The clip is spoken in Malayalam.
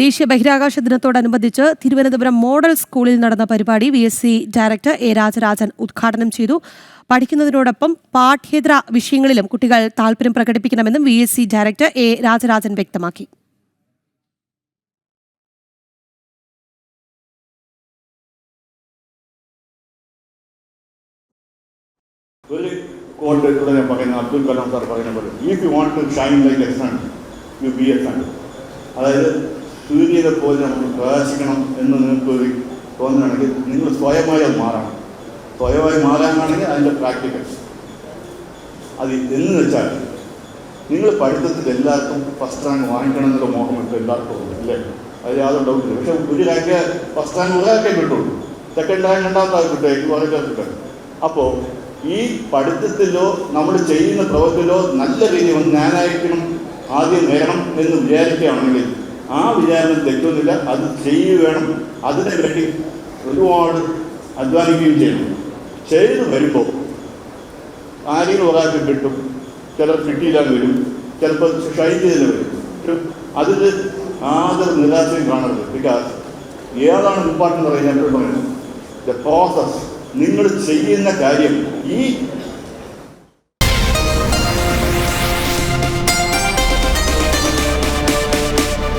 ദേശീയ ബഹിരാകാശ ദിനത്തോടനുബന്ധിച്ച് തിരുവനന്തപുരം മോഡൽ സ്കൂളിൽ നടന്ന പരിപാടി V S C director A Rajarajan ഉദ്ഘാടനം ചെയ്തു. പഠിക്കുന്നതിനോടൊപ്പം പാഠ്യേതര വിഷയങ്ങളിലും കുട്ടികൾ താൽപര്യം പ്രകടിപ്പിക്കണമെന്നും V S C director A Rajarajan വ്യക്തമാക്കി. Kalam if you want to shine you be അതായത് സൂര്യനെ പോലെ നമ്മൾ പ്രകാശിക്കണം എന്ന് നിങ്ങൾക്ക് ഒരു തോന്നുകയാണെങ്കിൽ നിങ്ങൾ സ്വയമായി അത് മാറണം. സ്വയമായി മാറാനാണെങ്കിൽ അതിന്റെ പ്രാക്ടിക്കൽ. അത് എന്ന് വെച്ചാൽ നിങ്ങൾ പഠിത്തത്തിൽ എല്ലാവർക്കും ഫസ്റ്റ് റാങ്ക് വാങ്ങിക്കണം എന്നുള്ള മോഹം ഇപ്പോൾ എല്ലാവർക്കും ഉണ്ട് അല്ലേ? അതിൽ യാതൊരു ഡൗട്ടില്ല പക്ഷെ ഒരു റാങ്ക് ഫസ്റ്റ് റാങ്ക് ഒരാൾക്കേ കിട്ടുള്ളൂ. സെക്കൻഡ് റാങ്ക് രണ്ടാമത്തെ ആൾ കിട്ടും എനിക്ക് വളരെ കിട്ടും. അപ്പോൾ ഈ പഠിത്തത്തിലോ നമ്മൾ ചെയ്യുന്ന പ്രവൃത്തിയിലോ നല്ല രീതിയിൽ വന്ന് ഞാനായിരിക്കണം ആദ്യം നേരണം എന്ന് വിചാരിക്കുകയാണെങ്കിൽ ആ വിചാരം തെറ്റൊന്നുമില്ല. അത് ചെയ്യുകയാണ് അതിനെ വേണ്ടി ഒരുപാട് അധ്വാനിക്കുകയും ചെയ്യണം ചെയ്തു വരുമ്പോൾ ആരെങ്കിലും ഒരാൾക്ക് കിട്ടും ചിലർ കിട്ടിയില്ലാന്ന് വരും. ചിലപ്പോൾ ഷൈൻ ചെയ്തില്ല വരും. അതിൽ യാതൊരു നിരാശയും കാണരുത്. ബിക്കോസ് ഏതാണ് ഇമ്പോർട്ടന്റ് പറയുന്നത് ദ പ്രോസസ് നിങ്ങൾ ചെയ്യുന്ന കാര്യം ഈ